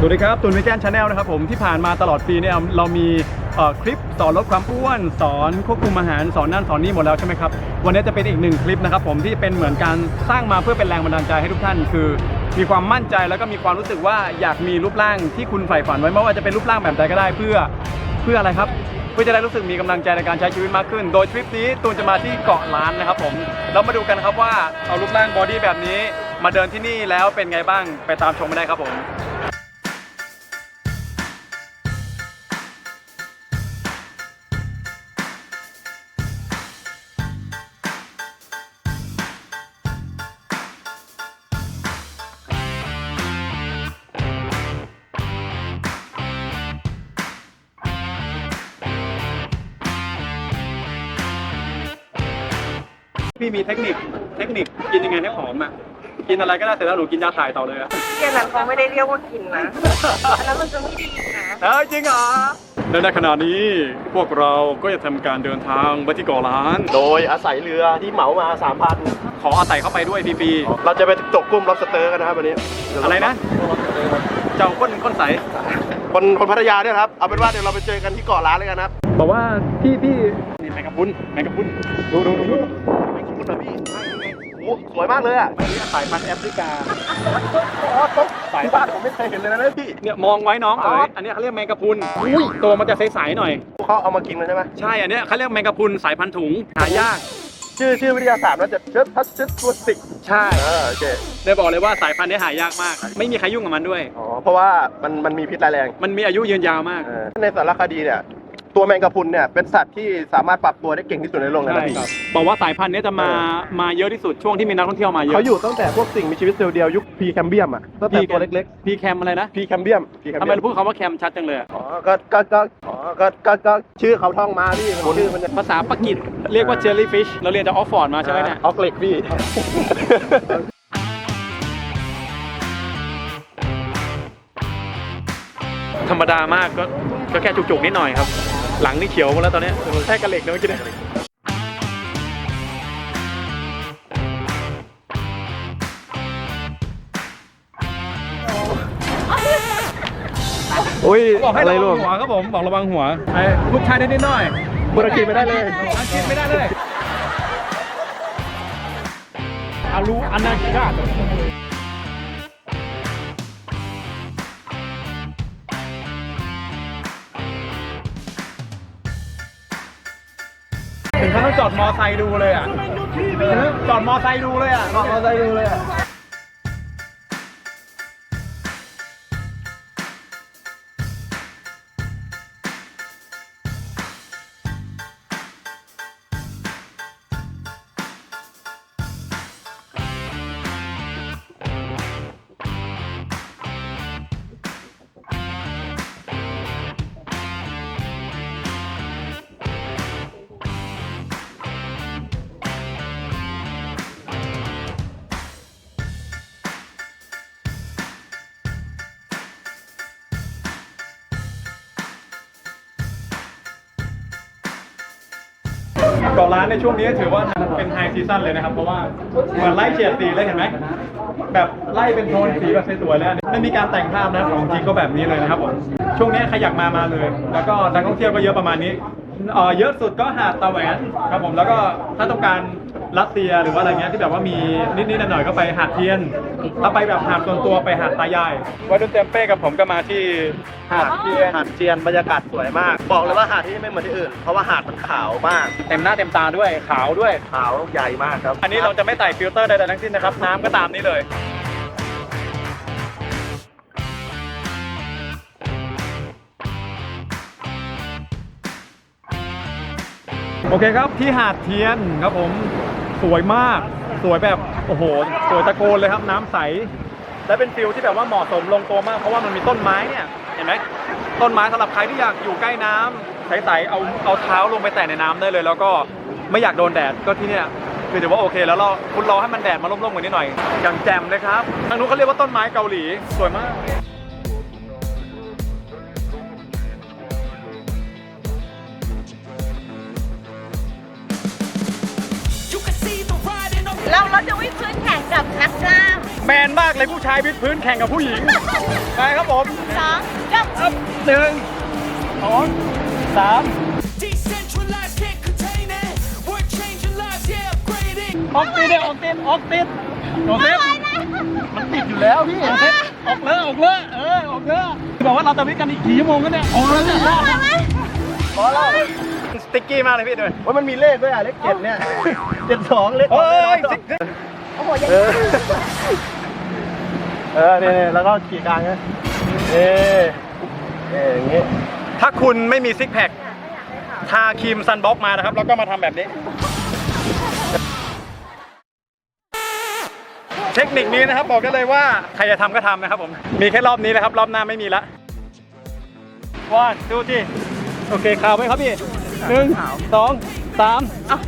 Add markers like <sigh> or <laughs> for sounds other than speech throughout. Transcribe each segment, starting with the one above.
สวัสดีครับตุนวิจารชาแนลนะครับผมที่ผ่านมาตลอดปีเนี่ยเรามีคลิปสอนลดความอ้วน สอนควบคุมอาหารสอนนั่นสอนนี่หมดแล้วใช่ไหมครับวันนี้จะเป็นอีกหนึ่งคลิปนะครับผมที่เป็นเหมือนการสร้างมาเพื่อเป็นแรงบันดาลใจให้ทุกท่านคือ มีความมั่นใจแล้วก็มีความรู้สึกว่าอยากมีรูปร่างที่คุณใฝ่ฝันไว้ไม่ว่าจะเป็นรูปร่างแบบใดก็ได้เพื่อเพื่ออะไรครับเพื่อจะได้รู้สึกมีกำลังใจในการใช้ชีวิตมากขึ้น โดยทริปนี้ตูนจะมาที่เกาะล้านนะครับผมเรามาดูกันครับว่าเอารูปร่างบอดี้แบบนี้ มาเดินที่นี่แล้วเป็นไงบ้างไปตามชมมาได้ครับผม พี่มีเทคนิคเทคนิคกินยังไงให้ผอมอะกินอะไรก็ได้เสร็จแล้วหนูกินยาถ่ายต่อเลยอะเที่ยนั้นเขาไม่ได้เรียกว่ากินนะอันนั้นมันจะไม่ดีนะเฮ้ยจริงเหรอและในขณะนี้พวกเราก็จะทำการเดินทางไปที่เกาะล้าน โดยอาศัยเรือที่เหมามา3,000ขออาศัยเข้าไปด้วยฟรีเราจะไปตกกุ้มล็อบสเตอร์กันนะครับวันนี้ๆอะไรนะ เจ้าก้นก้นใสคนคนพัทยาเนี่ยครับ เอาเป็นว่าเดี๋ยวเราไปเจอกันที่เกาะล้านเลยกันนะครับบอกว่าพี่พี่นี่แมงกะพรุนแมงกะพรุนดูดูดูดู ไม่คิดนะพี่โอ้โหสวยมากเลยอะสายพันธุ์แอฟริกาอ๋อตกสายบ้านผมไม่เคยเห็นเลยนะพี่ เนี่ยมองไว้น้องเอ๋ยอันเนี้ยเขาเรียกแมงกะพรุนอุ้ยตัวมันจะใสๆหน่อยเขาเอามากินเลยใช่ไหมใช่อันเนี้ยเขาเรียกแมงกะพรุนสายพันธุ์ถุงหายากชื่อชื่อวิทยาศาสตร์ว่าจะเชิดพัชเชิดตัวสิกใช่เออโอเคได้บอกเลยว่าสายพันธุ์เนี้หายากมาก ไม่มีใครยุ่งกับมันด้วยอ๋อเพราะว่ามันมันมีพิษร้ายแรง มันมีอายุยืนยาวมากเออในสารคดีเนี่ย ตัวแมงกะพรุนเนี่ยเป็นสัตว์ที่สามารถปรับตัวได้เก่งที่สุดในโลกเลยใช่นะพี่ครับบอกว่าสายพันธุ์เนี้จะมามาเยอะที่สุดช่วงที่มีนักท่องเที่ยวมาเยอะเขาอยู่ตั้งแต่พวกสิ่งมีชีวิตเซลล์เดียวยุคพีแคมเบียมอะตั้งแต่ตัวเล็กพีแคมอะไรนะๆพีแคมเบียมพีแคมทำไมเบียมเราพูดคำว่าแคมชัดจังเลยอะอ๋อก็ก็ก็อ๋อก็ก็ก็ชื่อเขาท่องมาพี่มันชื่อมันจะภาษาปากีสเรียกว่าเจลลี่ฟิชเราเรียนจากออกฟอร์ดมาใช่ไหมเนี่ย ออกเหล็กพี่ ธรรมดามากก็ก็แค่จุกๆนิดหน่อยครับ หลังนี่เขียวหมดแล้วตอนเนี้ยแค่กระเหล็กนะเมื่อกี้เนี่ยอุ้ยบอกให้ระวังหัวครับผมบอกระวังหัวไอ้ลูกชายได้นิดหน่อยบุรกีไม่ได้เลยอังกฤษไม่ได้เลยอารูอนาคิกาถึงขั้นต้ องจอดมอไซค์ดูเลยอะจอดมอไซค์ดูเลยอะจอดมอไซค์ดูเลยอะ กาะล้านในช่วงนี้ถือว่าเป็นไฮซีซั่นเลยนะครับ เพราะว่าเหมือนไล่เฉียดสีเลยเห็นไหมแบบไล่เป็นโทนสีแบบสวยๆแล้วไม่มีการแต่งภาพนะของจริงก็แบบนี้เลยนะครับผมช่วงนี้ใครอยากมามาเลย แล้วก็นักท่องเที่ยวก็เยอะประมาณนี้เออเยอะสุดก็หาดตะแหวนครับผมแล้วก็ถ้าต้องการ รัสเซียหรือว่าอะไรเงี้ยที่แบบว่ามีนิดๆหน่อยๆก็ไปหาดเทียนถ้าไปแบบหาดส่วนตัวไปหาดตายายวัยรุ่นเต็มเป้กับผมก็มาที่หาดเทียนหาดเจียนบรรยากาศสวยมาก บอกเลยว่าหาดที่นี่ไม่เหมือนที่อื่น เพราะว่าหาดมันขาวมาก เต็มหน้าเต็มตาด้วยขาวด้วย ขาวใหญ่มากครับ อันนี้เราจะไม่ใส่ฟิลเตอร์ใดๆทั้งสิ้นนะครับ น้ำก็ตามนี้เลย โอเคครับที่หาดเทียนครับผม สวยมาก สวยแบบโอ้โห สวยตะโกนเลยครับน้ำใส และเป็นฟิลที่แบบว่าเหมาะสมลงตัวมากเพราะว่ามันมีต้นไม้เนี่ยเห็นไหมต้นไม้สำหรับใครที่อยากอยู่ใกล้น้ำใสๆเอาเอาเท้าลงไปแตะในน้ำได้เลย แล้วก็ไม่อยากโดนแดดก็ที่เนี่ยคือถือว่าโอเค แล้วเราคุณรอให้มันแดดมาร่มๆกว่านี้หน่อยอย่างแจ่มเลยครับทางนู้นเขาเรียกว่าต้นไม้เกาหลีสวยมาก เราเราจะวิ่งพื้นแข่งกับนักกล้ามแมนมากเลยผู้ชายวิดพื้นแข่งกับผู้หญิง ไปครับผมสองเริ่มครับหนึ่งสองสาม Decentralized, can't contain it. We're changing lives, yeah, upgrading. ออกติดเนี่ยออกติดออกติดออกติด มันติดอยู่แล้วพี่ ออกติดออกเลยออกเลยเออออกเลยบอกว่าเราจะวิทย์กันอีกกี่ชั่วโมงกันเนี่ยออกเลยเนี่ยพอแล้วส ติ๊กกี้มากเลยพี่ด้วยว่ามันมีเลขด้วยอะเลขเจ็ดเนี่ยเจ็ดสองเลขเฮ้ยโอ้โหยังเออเออเนี่ยเนี่ยแล้วก็ขี่กลางนะเออเอออย่างงี้ถ้าคุณไม่มีซิกแพคทาครีมซันบ็อกมานะครับ แล้วก็มาทำแบบนี้ เทคนิคนี้นะครับบอกได้เลยว่าใครจะทำก็ทำนะครับผม มีแค่รอบนี้นะครับ รอบหน้าไม่มีละวันดูที่โอเคข่าวไหมครับพี่ หนึ่งสองสาม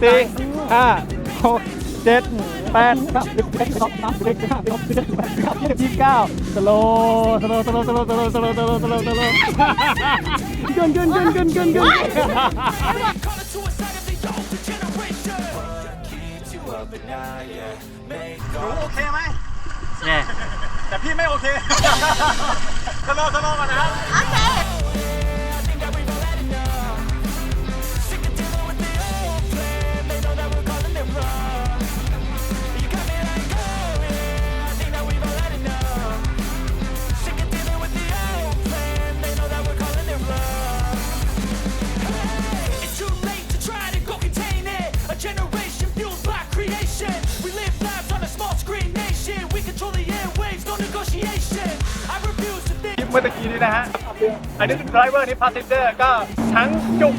สี่ห้าหกเจ็ดแปดเก้าสิบเอ็ดสิบสองสิบสามสิบสี่สิบห้าสิบหกสิบเจ็ดสิบแปดสิบเก้ายี่สิบเก้าสโลสโลสโลสโลสโลสโลสโลสโลสโลเกึนเกึนเกึนเกึนเกึนเกึน Call it suicide of the older generation. Keeps you up at night, yeah. Make โอเคไหมเนี่ยแต่พี่ไม่โอเคสโลสโลก่อนนะครับโอเค เมื่อตะกี้นี้นะฮะ อันนี้เป็นไดรเวอร์นี่พาสเซนเจอร์ก็ทั้งจุก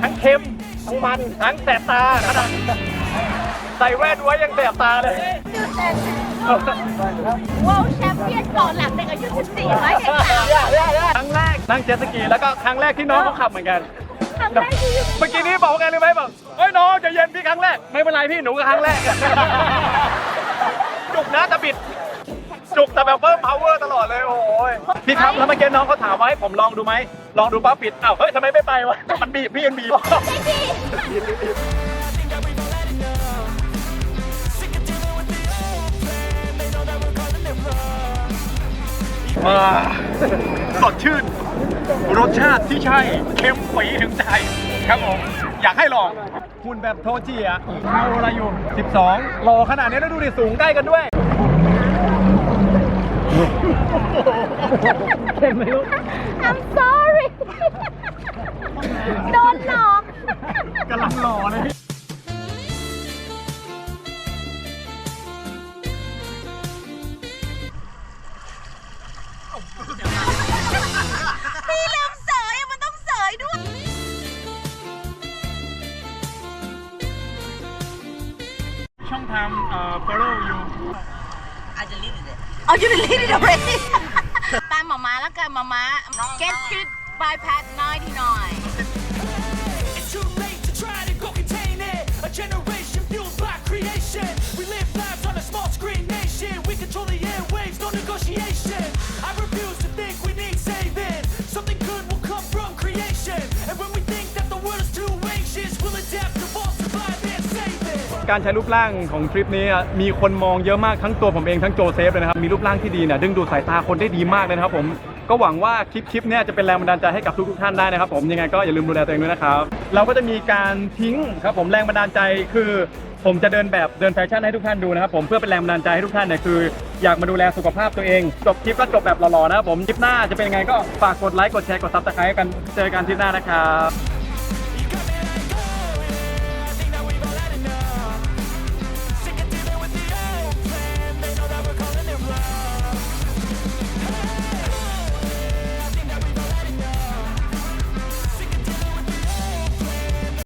ทั้งเค็ม ทั้งมัน ทั้งแสบตาขนาดใส่แว่นไว้ยังแสบตาเลยตื่นเต้น World Champion ก่อนหลังเด็กอายุ14ไว้เห็นข่าวครั้งแรกนั่งเจ็ตสกีแล้วก็ครั้งแรกที่น้องเขาขับเหมือนกัน ครั้งแรกที่เมื่อกี้นี้บอกว่าไงรู้ไหมบอกเฮ้ยน้องใจะเย็นพี่ครั้งแรก ไม่เป็นไรพี่หนูก็ครั้งแรก จุกนะแต่บิด จุกแต่แบบเพิ่ม power ตลอดเลยโอ้ย พี่ครับแล้วเมื่อกี้น้องเขาถามว่าให้ผมลองดูไหมลองดูปั๊บปิดอ้าวเฮ้ยทำไมไม่ไปวะมันบีบพี่มันบีบไม่ดี think that we've all had enough. Sick of dealing with the old plan. They know that we're calling it wrong. อ่าสดชื่น รสชาติที่ใช่เค็มปีถึงใจครับผมอยากให้ลองคุณแบบโทจิอะเท่าอะไรอยู่ 12โลขนาดนี้แล้วดูดิสูงใกล้กันด้วย เค็มไหมลูก I'm sorry โดนหลอกกำลังหล่อเลยพี่ลืมเสยมันต้องเสยด้วย ช่องทางเอ่อ follow you I deleted it. Oh, you deleted it already? <laughs> By Mama, แล้วกัน Mama get hit by Pat 99. It's too late to try to go contain it. A การใช้รูปร่างของทริปนี้มีคนมองเยอะมากทั้งตัวผมเองทั้งโจเซฟเลยนะครับมีรูปร่างที่ดีเนี่ยดึงดูดสายตาคนได้ดีมากเลยนะครับผมก็หวังว่าคลิปคลิปเนี้จะเป็นแรงบันดาลใจให้กับทุกๆท่านได้นะครับผมยังไงก็อย่าลืมดูแลตัวเองด้วยนะครับเราก็จะมีการทิ้งครับผมแรงบันดาลใจคือผมจะเดินแบบเดินแฟชั่นให้ทุกท่านดูนะครับผมเพื่อเป็นแรงบันดาลใจให้ทุกท่านเนี่ยคือ อยากมาดูแลสุขภาพตัวเองจบคลิปก็จบแบบหล่อๆนะครับผมคลิปหน้าจะเป็นยังไงก็ฝากกดไลค์กดแชร์กดซับสไครต์กันเจอกันคลิปหน้านะครับ